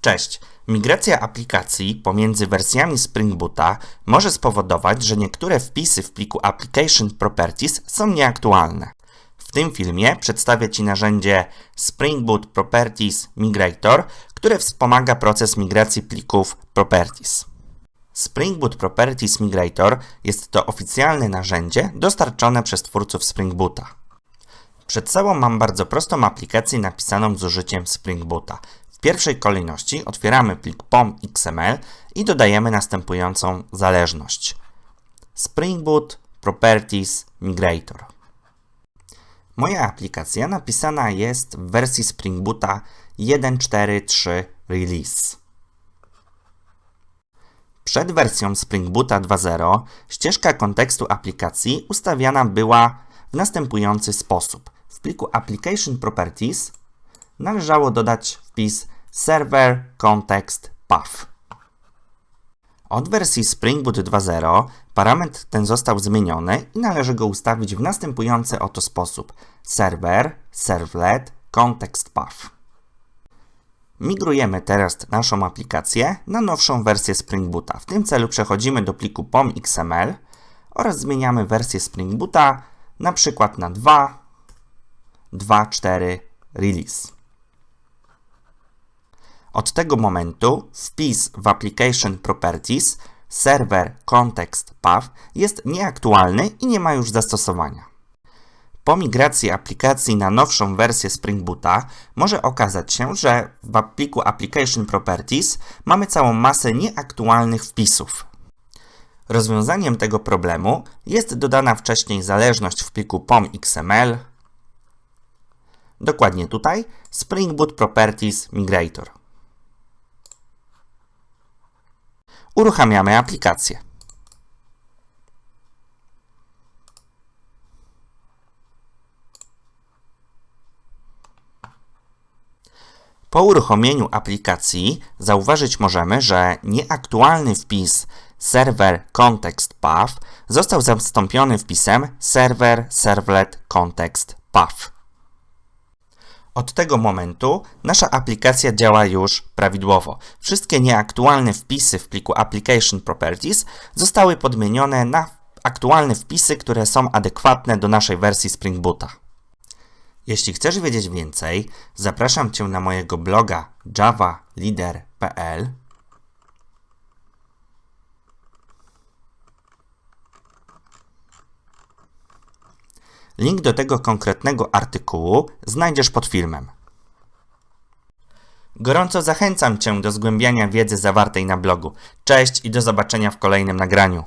Cześć. Migracja aplikacji pomiędzy wersjami Spring Boota może spowodować, że niektóre wpisy w pliku Application Properties są nieaktualne. W tym filmie przedstawię Ci narzędzie Spring Boot Properties Migrator, które wspomaga proces migracji plików Properties. Spring Boot Properties Migrator jest to oficjalne narzędzie dostarczone przez twórców Spring Boota. Przed sobą mam bardzo prostą aplikację napisaną z użyciem Spring Boota. W pierwszej kolejności otwieramy plik pom.xml i dodajemy następującą zależność. Spring Boot Properties Migrator. Moja aplikacja napisana jest w wersji Spring Boota 1.4.3 Release. Przed wersją Spring Boota 2.0 ścieżka kontekstu aplikacji ustawiana była w następujący sposób. W pliku Application Properties należało dodać wpis Server Context Path. Od wersji Spring Boot 2.0 parametr ten został zmieniony i należy go ustawić w następujący oto sposób: Server, Servlet, Context Path. Migrujemy teraz naszą aplikację na nowszą wersję Spring Boota. W tym celu przechodzimy do pliku pom.xml oraz zmieniamy wersję Spring Boota na przykład na 2, 2.4 release. Od tego momentu wpis w Application Properties Server Context Path jest nieaktualny i nie ma już zastosowania. Po migracji aplikacji na nowszą wersję Spring Boota może okazać się, że w pliku Application Properties mamy całą masę nieaktualnych wpisów. Rozwiązaniem tego problemu jest dodana wcześniej zależność w pliku pom.xml, dokładnie tutaj Spring Boot Properties Migrator. Uruchamiamy aplikację. Po uruchomieniu aplikacji zauważyć możemy, że nieaktualny wpis Server Context Path został zastąpiony wpisem Server Servlet Context Path. Od tego momentu nasza aplikacja działa już prawidłowo. Wszystkie nieaktualne wpisy w pliku Application Properties zostały podmienione na aktualne wpisy, które są adekwatne do naszej wersji Spring Boota. Jeśli chcesz wiedzieć więcej, zapraszam Cię na mojego bloga javaleader.pl Link do tego konkretnego artykułu znajdziesz pod filmem. Gorąco zachęcam Cię do zgłębiania wiedzy zawartej na blogu. Cześć i do zobaczenia w kolejnym nagraniu.